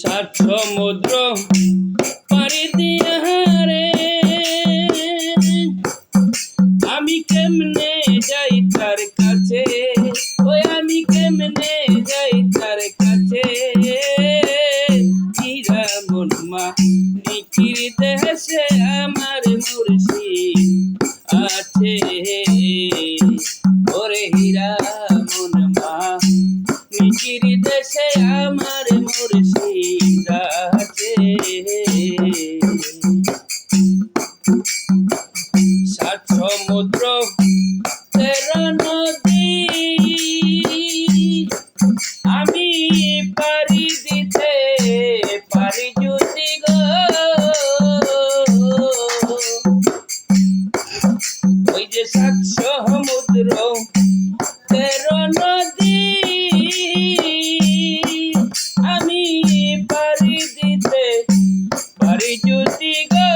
সাত সমুদ্র পাড়ি দিয়া যে সাত সমুদ্র, তেরো নদী। আমি পারি দিতে পারি যদি গো।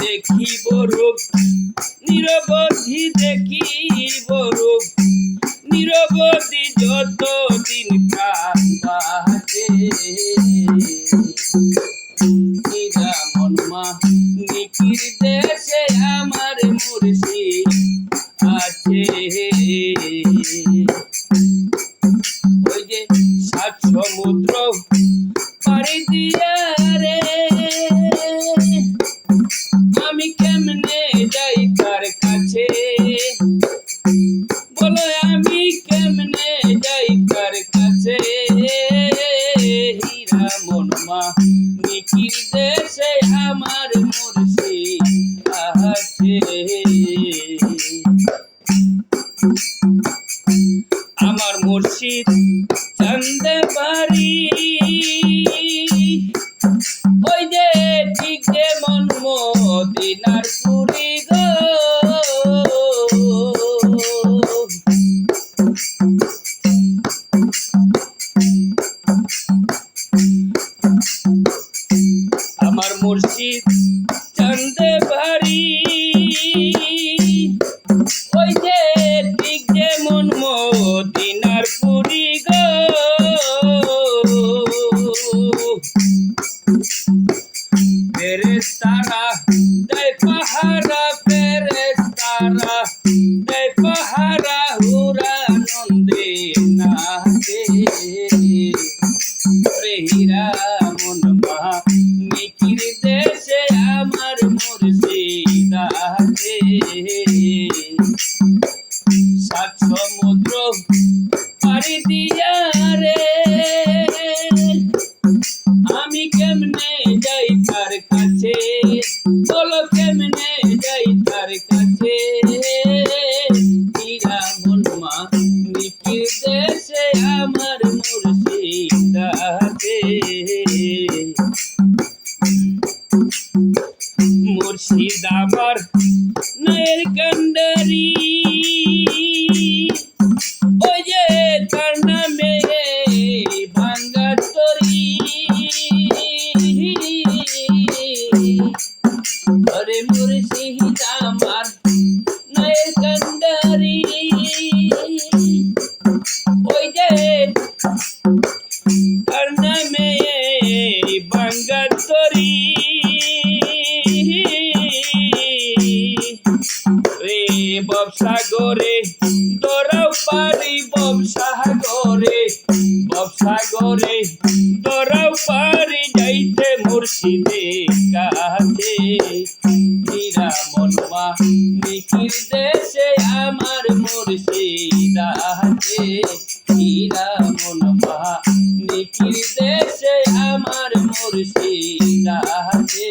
দেখিব রূপ, নিরবধি দেখিব রূপ, নিরবধি যতদিন প্রাণ বাঁচে। হীরা মনমা নিকির দেশে আমার মুর্শিদ। মনমা নিকির দেশে আমার মুর্শিদ আছে। আমার মুর্শিদ চন্দে বাড়ি ওই যে ঠিক যে মন মদিনার পুরি ফেরেস্তারা দেয় পাহারা ফেরেস্তারা দেয় পাহারা হুরা নন্দে নাচে রে হীরা মন মহা নিকির দেশে আমার মুর্শিদ সাত সমুদ্র পাড়ি দিয়া আমি কেমনে যাই তার বলো কেমনে যাই তার কাছে? হীরা মনমা নিকির দেশে আমার মুর্শিদ আছে। মুর্শিদ আমার নয়ের কান্ডারি করে দৌড়াও পারি ব্যবসা করে দৌড়াও পারি যাইতে মুর্শিদে কাছে। মনমা নিকির দেশে আমার মুর্শিদ আছে। হীরা মনমা নিকির দেশে আমার মুর্শিদ আছে।